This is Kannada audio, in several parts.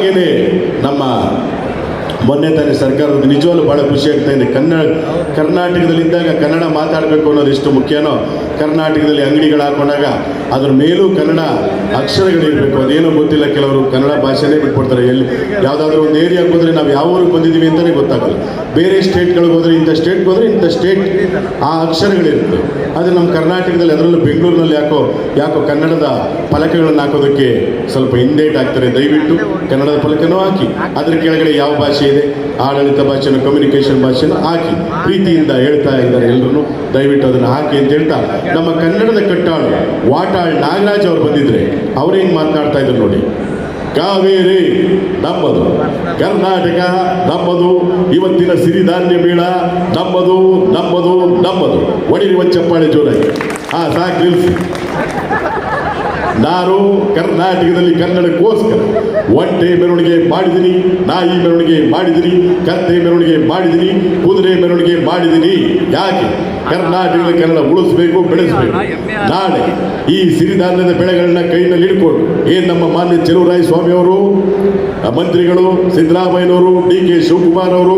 ಹಾಗೆಯೇ ನಮ್ಮ ಮೊನ್ನೆ ತಾನೇ ಸರ್ಕಾರದ ನಿಜವಾಗ್ಲೂ ಭಾಳ ಖುಷಿ ಆಗ್ತಾ ಇದೆ. ಕನ್ನಡ ಕರ್ನಾಟಕದಲ್ಲಿ ಇದ್ದಾಗ ಕನ್ನಡ ಮಾತಾಡಬೇಕು ಅನ್ನೋದು ಎಷ್ಟು ಮುಖ್ಯನೋ, ಕರ್ನಾಟಕದಲ್ಲಿ ಅಂಗಡಿಗಳು ಹಾಕೊಂಡಾಗ ಅದ್ರ ಮೇಲೂ ಕನ್ನಡ ಅಕ್ಷರಗಳಿರಬೇಕು ಅದೇನೋ ಗೊತ್ತಿಲ್ಲ, ಕೆಲವರು ಕನ್ನಡ ಭಾಷೆನೇ ಬಿಟ್ಕೊಡ್ತಾರೆ ಎಲ್ಲಿ ಯಾವುದಾದ್ರೂ ಒಂದು ಏರಿಯಾಗೆ ಹೋದರೆ ನಾವು ಯಾವ ಊರಿಗೆ ಬಂದಿದ್ದೀವಿ ಅಂತಲೇ ಗೊತ್ತಾಗಲ್ಲ. ಬೇರೆ ಸ್ಟೇಟ್ಗಳಿಗೆ ಹೋದರೆ ಇಂಥ ಸ್ಟೇಟ್ಗೆ ಹೋದರೆ ಇಂಥ ಸ್ಟೇಟ್ ಆ ಅಕ್ಷರಗಳಿರುತ್ತೆ. ಆದರೆ ನಮ್ಮ ಕರ್ನಾಟಕದಲ್ಲಿ ಅದರಲ್ಲೂ ಬೆಂಗಳೂರಿನಲ್ಲಿ ಯಾಕೋ ಯಾಕೋ ಕನ್ನಡದ ಫಲಕಗಳನ್ನು ಹಾಕೋದಕ್ಕೆ ಸ್ವಲ್ಪ ಹಿಂದೇಟ್ ಆಗ್ತಾರೆ. ದಯವಿಟ್ಟು ಕನ್ನಡದ ಫಲಕನೂ ಹಾಕಿ, ಅದರ ಕೆಳಗಡೆ ಯಾವ ಭಾಷೆ ಇದೆ, ಆಡಳಿತ ಭಾಷೆನೂ ಕಮ್ಯುನಿಕೇಷನ್ ಭಾಷೆನೂ ಹಾಕಿ ಪ್ರೀತಿಯಿಂದ ಹೇಳ್ತಾ ಇದ್ದಾರೆ ಎಲ್ಲರೂ ದಯವಿಟ್ಟು ಅದನ್ನು ಹಾಕಿ ಅಂತ ಹೇಳ್ತಾ, ನಮ್ಮ ಕನ್ನಡದ ಕಟ್ಟಾಳು ವಾಟಾಳ್ ನಾಗರಾಜ್ ಅವರು ಬಂದಿದ್ರೆ ಅವ್ರೇನು ಮಾತನಾಡ್ತಾ ಇದ್ರು ನೋಡಿ. ಕಾವೇರಿ ನಮ್ಮದು. ಕರ್ನಾಟಕ ನಮ್ಮದು. ಇವತ್ತಿನ ಸಿರಿಧಾನ್ಯ ಮೇಳ ನಮ್ಮದು ನಮ್ಮದು ನಮ್ಮದು. ಒಡಿರುವ ಚಪ್ಪಾಳೆ ಜೋರಾಗಿ. ಆ, ಸಾಕು ನಾನು ಕರ್ನಾಟಕದಲ್ಲಿ ಕನ್ನಡಕ್ಕೋಸ್ಕರ ಒಂಟೆ ಮೆರವಣಿಗೆ ಮಾಡಿದಿರಿ, ನಾಯಿ ಮೆರವಣಿಗೆ ಮಾಡಿದಿರಿ ಕತ್ತೆ ಮೆರವಣಿಗೆ ಮಾಡಿದಿರಿ, ಕುದುರೆ ಮೆರವಣಿಗೆ ಮಾಡಿದಿರಿ. ಯಾಕೆ? ಕರ್ನಾಟಕದ ಕನ್ನಡ ಉಳಿಸಬೇಕು, ಬೆಳೆಸಬೇಕು. ನಾಳೆ ಈ ಸಿರಿಧಾನ್ಯದ ಬೆಳೆಗಳನ್ನ ಕೈನಲ್ಲಿ ಹಿಡ್ಕೊಂಡು ಏನು ನಮ್ಮ ಮಾನ್ಯ ಚೆಲುವರಾಯ ಸ್ವಾಮಿ ಅವರು ಮಂತ್ರಿಗಳು, ಸಿದ್ದರಾಮಯ್ಯನವರು ಡಿ ಕೆ ಶಿವಕುಮಾರ್ ಅವರು,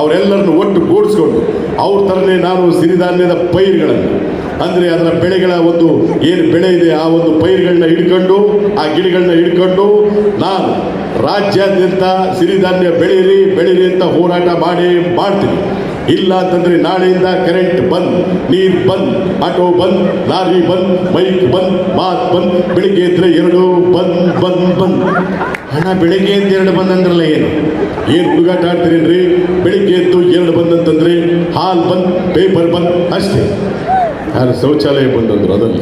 ಅವರೆಲ್ಲರನ್ನು ಒಟ್ಟು ಕೂಡಿಸ್ಕೊಂಡು, ಅವ್ರ ಥರನೇ ನಾನು ಸಿರಿಧಾನ್ಯದ ಪೈರುಗಳನ್ನು ಅಂದರೆ ಅದರ ಬೆಳೆಗಳ ಒಂದು ಏನು ಬೆಳೆ ಇದೆ, ಆ ಒಂದು ಪೈರುಗಳನ್ನ ಹಿಡ್ಕೊಂಡು, ಆ ಗಿಡಗಳನ್ನ ಹಿಡ್ಕೊಂಡು, ನಾನು ರಾಜ್ಯಾದ್ಯಂತ ಸಿರಿಧಾನ್ಯ ಬೆಳೀರಿ ಬೆಳೀರಿ ಅಂತ ಹೋರಾಟ ಮಾಡಿ ಮಾಡ್ತೀನಿ. ಇಲ್ಲ ಅಂತಂದ್ರೆ ನಾಳೆಯಿಂದ ಕರೆಂಟ್ ಬಂದ್, ನೀರು ಬಂದ್ ಆಟೋ ಬಂದ್, ಲಾರಿ ಬಂದ್ ಬೈಕ್ ಬಂದ್ ಮಾತ್ ಬಂದ್, ಬೆಳಿಗ್ಗೆ ಎದ್ದರೆ ಎರಡು ಬಂದ್ ಬಂದ್ ಬಂದ್. ಹಣ ಬೆಳಿಗ್ಗೆ ಎದ್ದು ಎರಡು ಬಂದ್ ಅಂದ್ರಲ್ಲ ಏನು? ಏನು ಹುಡುಗಾಟ ಆಡ್ತೀರೇನ್ರಿ? ಬೆಳಿಗ್ಗೆ ಎದ್ದು ಎರಡು ಬಂದ್ ಅಂತಂದ್ರೆ ಹಾಲ್ ಬಂದ್ ಪೇಪರ್ ಬಂದ್, ಅಷ್ಟೇ. ಯಾರು ಶೌಚಾಲಯ ಬಂದಂದ್ರು ಅದಲ್ಲ